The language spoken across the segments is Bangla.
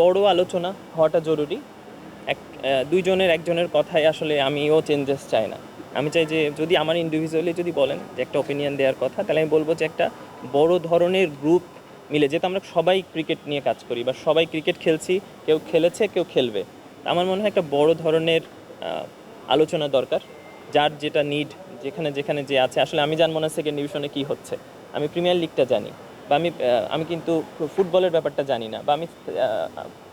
বড় আলোচনা হওয়াটা জরুরি। এক দুইজনের, একজনের কথায় আসলে আমিও চেঞ্জেস চাই না। আমি চাই যে যদি আমার ইন্ডিভিজুয়ালি যদি বলেন যে একটা ওপিনিয়ন দেওয়ার কথা, তাহলে আমি বলব যে একটা বড় ধরনের গ্রুপ মিলে, যেহেতু আমরা সবাই ক্রিকেট নিয়ে কাজ করি বা সবাই ক্রিকেট খেলছি, কেউ খেলেছে, কেউ খেলবে। আমার মনে হয় একটা বড় ধরনের আলোচনা দরকার, যার যেটা নিড যেখানে যেখানে যে আছে। আসলে আমি জানব না সেকেন্ড ডিভিশনে কী হচ্ছে। আমি প্রিমিয়ার লিগটা জানি। বা আমি আমি কিন্তু ফুটবলের ব্যাপারটা জানি না বা আমি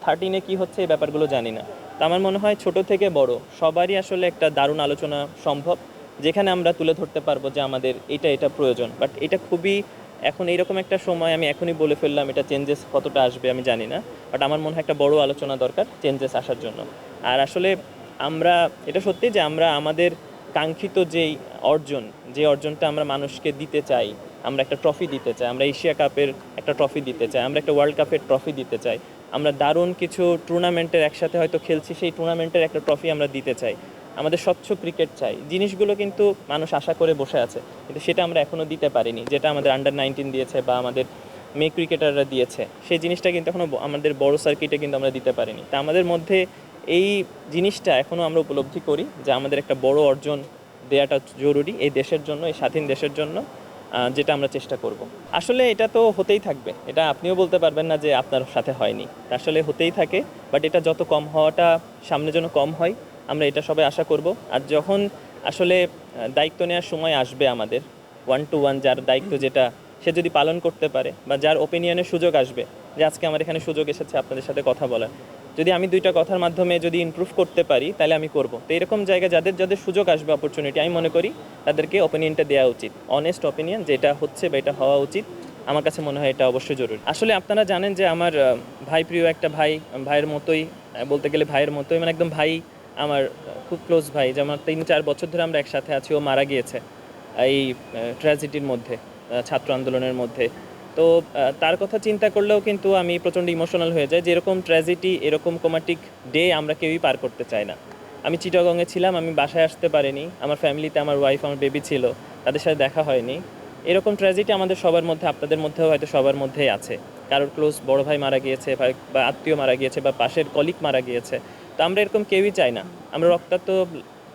থার্টিনে কী হচ্ছে এই ব্যাপারগুলো জানি না। তো আমার মনে হয় ছোট থেকে বড় সবারই আসলে একটা দারুণ আলোচনা সম্ভব, যেখানে আমরা তুলে ধরতে পারব যে আমাদের এটা এটা প্রয়োজন। বাট এটা খুবই, এখন এইরকম একটা সময় আমি এখনই বলে ফেললাম, এটা চেঞ্জেস কতটা আসবে আমি জানি না। বাট আমার মনে হয় একটা বড় আলোচনা দরকার চেঞ্জেস আসার জন্য। আর আসলে আমরা, এটা সত্যি যে আমরা আমাদের কাঙ্ক্ষিত যেই অর্জন, যে অর্জনটা আমরা মানুষকে দিতে চাই আমরা একটা ট্রফি দিতে চাই, আমরা এশিয়া কাপের একটা ট্রফি দিতে চাই, আমরা একটা ওয়ার্ল্ড কাপের ট্রফি দিতে চাই, আমরা দারুণ কিছু টুর্নামেন্টের একসাথে হয়তো খেলছি, সেই টুর্নামেন্টের একটা ট্রফি আমরা দিতে চাই। আমাদের স্বচ্ছ ক্রিকেট চাই। জিনিসগুলো কিন্তু মানুষ আশা করে বসে আছে, কিন্তু সেটা আমরা এখনও দিতে পারিনি, যেটা আমাদের আন্ডার নাইনটিন দিয়েছে বা আমাদের মেয়ে ক্রিকেটাররা দিয়েছে, সেই জিনিসটা কিন্তু এখনও আমাদের বড় সার্কিটে কিন্তু আমরা দিতে পারিনি। তা আমাদের মধ্যে এই জিনিসটা এখনও আমরা উপলব্ধি করি যে আমাদের একটা বড় অর্জন দেওয়াটা জরুরি এই দেশের জন্য, এই স্বাধীন দেশের জন্য। যেটা আমরা চেষ্টা করব। আসলে এটা তো হতেই থাকবে। এটা আপনিও বলতে পারবেন না যে আপনার সাথে হয়নি। আসলে হতেই থাকে বাট এটা যত কম হওয়াটা সামনে যেন কম হয়, আমরা এটা সবাই আশা করব। আর যখন আসলে দায়িত্ব নেওয়ার সময় আসবে আমাদের ওয়ান টু ওয়ান যার দায়িত্ব যেটা, সে যদি পালন করতে পারে বা যার ওপিনিয়নের সুযোগ আসবে, যে আজকে আমার এখানে সুযোগ এসেছে আপনাদের সাথে কথা বলার যদি আমি দুইটা কথার মাধ্যমে যদি ইমপ্রুভ করতে পারি, তাহলে আমি করব। তো এরকম জায়গায় যাদের যাদের সুযোগ আসবে অপরচুনিটি আমি মনে করি তাদেরকে ওপিনিয়নটা দেওয়া উচিত। অনেস্ট ওপিনিয়ন যেটা হচ্ছে বা এটা হওয়া উচিত, আমার কাছে মনে হয় এটা অবশ্যই জরুরি। আসলে আপনারা জানেন যে আমার ভাই প্রিয় একটা ভাই, ভাইয়ের মতোই বলতে গেলে ভাইয়ের মতোই মানে একদম ভাই, আমার খুব ক্লোজ ভাই, যেমন তিন, চার বছর ধরে আমরা একসাথে আছি, ও মারা গিয়েছে, এই ট্র্যাজেডির মধ্যে ছাত্র আন্দোলনের মধ্যে। তো তার কথা চিন্তা করলেও কিন্তু আমি প্রচণ্ড ইমোশনাল হয়ে যাই। যে এরকম ট্র্যাজেডি এরকম কোমাটিক ডে আমরা কেউই পার করতে চাই না। আমি চিটাগংয়ে ছিলাম, আমি বাসায় আসতে পারিনি। আমার ফ্যামিলিতে আমার ওয়াইফ আমার বেবি ছিল। তাদের সাথে দেখা হয়নি। এরকম ট্র্যাজেডি আমাদের সবার মধ্যে, আপনাদের মধ্যেও হয়তো সবার মধ্যেই আছে। কারোর ক্লোজ বড় ভাই মারা গিয়েছে, বা- বা আত্মীয় মারা গিয়েছে, বা পাশের কলিক মারা গিয়েছে। তো আমরা এরকম কেউই চাই না। আমরা রক্তাক্ত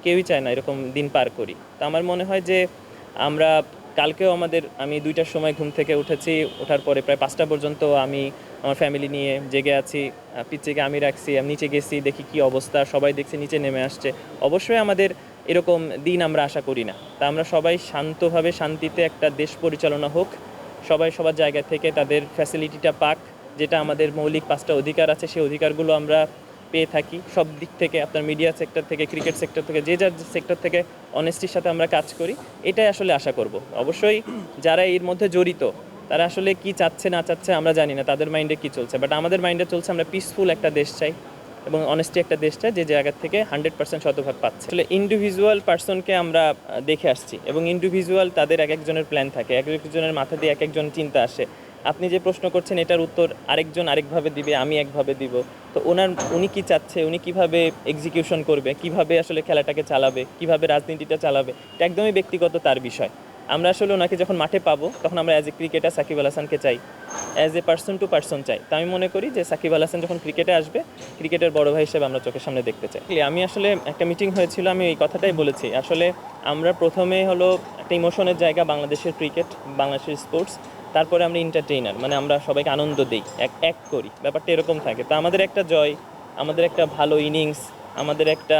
কেউই চায় না এরকম দিন পার করি। তো আমার মনে হয় যে আমরা কালকেও আমাদের আমি দুইটার সময় ঘুম থেকে উঠেছি ওঠার পরে প্রায় পাঁচটা পর্যন্ত আমি আমার ফ্যামিলি নিয়ে জেগে আছি আহ, পিচ্চিকে আমি রাখছি আমি নিচে গেছি দেখি কি অবস্থা সবাই দেখছি নিচে নেমে আসছে। অবশ্যই আমাদের এরকম দিন আমরা আশা করি না। তা আমরা সবাই শান্তভাবে শান্তিতে একটা দেশ পরিচালনা হোক সবাই সবার জায়গা থেকে তাদের ফ্যাসিলিটিটা পাক যেটা আমাদের মৌলিক পাঁচটা অধিকার আছে সেই অধিকারগুলো আমরা পেয়ে থাকি। সব দিক থেকে আপনার মিডিয়া সেক্টর থেকে ক্রিকেট সেক্টর থেকে, যে যার সেক্টর থেকে অনেস্টির সাথে আমরা কাজ করি, এটাই আসলে আশা করব। অবশ্যই যারা এর মধ্যে জড়িত, তারা আসলে কি চাচ্ছে, না চাচ্ছে আমরা জানি না, তাদের মাইন্ডে কি চলছে। বাট আমাদের মাইন্ডে চলছে আমরা পিসফুল একটা দেশ চাই এবং অনেস্টি একটা দেশ চাই, যে জায়গা থেকে হান্ড্রেড পার্সেন্ট শতভাগ পাচ্ছে। আসলে ইন্ডিভিজুয়াল পার্সনকে আমরা দেখে আসছি এবং ইন্ডিভিজুয়াল তাদের এক একজনের প্ল্যান থাকে, এক একজনের মাথা দিয়ে এক একজন চিন্তা আসে। আপনি যে প্রশ্ন করছেন এটার উত্তর আরেকজন আরেকভাবে দিবে, আমি একভাবে দিব। তো ওনার, উনি কি চাচ্ছে, উনি কীভাবে এক্সিকিউশন করবে, কীভাবে আসলে খেলাটাকে চালাবে, কীভাবে রাজনীতিটা চালাবে, এটা একদমই ব্যক্তিগত তার বিষয়। আমরা আসলে ওনাকে যখন মাঠে পাবো, তখন আমরা as a cricketer Sakib Al হাসানকে চাই। As a person to person চাই। তো আমি মনে করি যে সাকিব আল হাসান যখন ক্রিকেটে আসবে, ক্রিকেটের বড় ভাই হিসেবে আমরা চোখের সামনে দেখতে চাই। আমি আসলে একটা মিটিং হয়েছিল, আমি এই কথাটাই বলেছি। আসলে আমরা প্রথমে হলো একটা ইমোশনের জায়গা বাংলাদেশের ক্রিকেট বাংলাদেশের স্পোর্টস তারপরে আমরা এন্টারটেইনার মানে আমরা সবাইকে আনন্দ দিই, এক এক করি। ব্যাপারটা এরকম থাকে। তো আমাদের একটা জয়, আমাদের একটা ভালো ইনিংস আমাদের একটা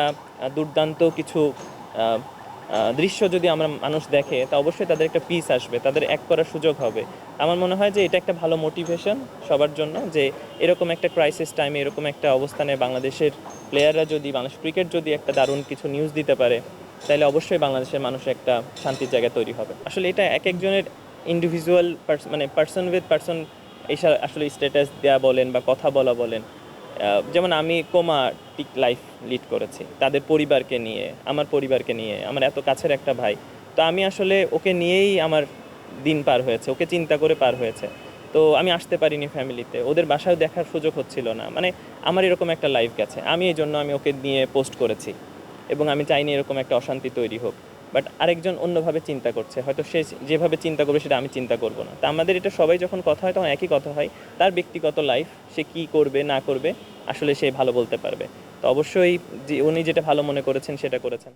দুর্দান্ত কিছু দৃশ্য যদি আমরা মানুষ দেখে, তা অবশ্যই তাদের একটা পিস আসবে, তাদের এক করার সুযোগ হবে। আমার মনে হয় যে এটা একটা ভালো মোটিভেশন সবার জন্য, যে এরকম একটা ক্রাইসিস টাইমে এরকম একটা অবস্থানে বাংলাদেশের প্লেয়াররা যদি, বাংলাদেশ ক্রিকেট যদি একটা দারুণ কিছু নিউজ দিতে পারে তাহলে অবশ্যই বাংলাদেশের মানুষ একটা শান্তির জায়গা তৈরি হবে। আসলে এটা এক একজনের ইন্ডিভিজুয়াল মানে পার্সন উইথ পার্সন এইসব আসলে স্ট্যাটাস দেওয়া বলেন বা কথা বলা বলেন যেমন আমি কোমাটিক লাইফ লিড করেছি, তাদের পরিবারকে নিয়ে, আমার পরিবারকে নিয়ে, আমার এত কাছের একটা ভাই। তো আমি আসলে ওকে নিয়েই আমার দিন পার হয়েছে, ওকে চিন্তা করে পার হয়েছে। তো আমি আসতে পারিনি ফ্যামিলিতে ওদের বাসায় দেখার সুযোগ হচ্ছিল না। মানে আমার এরকম একটা লাইফ গেছে, আমি এই জন্য আমি ওকে নিয়ে পোস্ট করেছি এবং আমি চাইনি এরকম একটা অশান্তি তৈরি হোক। বাট আরেকজন অন্যভাবে চিন্তা করছে। হয়তো সে যেভাবে চিন্তা করবে সেটা আমি চিন্তা করব না। তা আমাদের এটা সবাই যখন কথা হয় তখন একই কথা হয়। তার ব্যক্তিগত লাইফ সে কি করবে, না করবে, আসলে সে ভালো বলতে পারবে। তো অবশ্যই যে উনি যেটা ভালো মনে করেছেন সেটা করেছেন।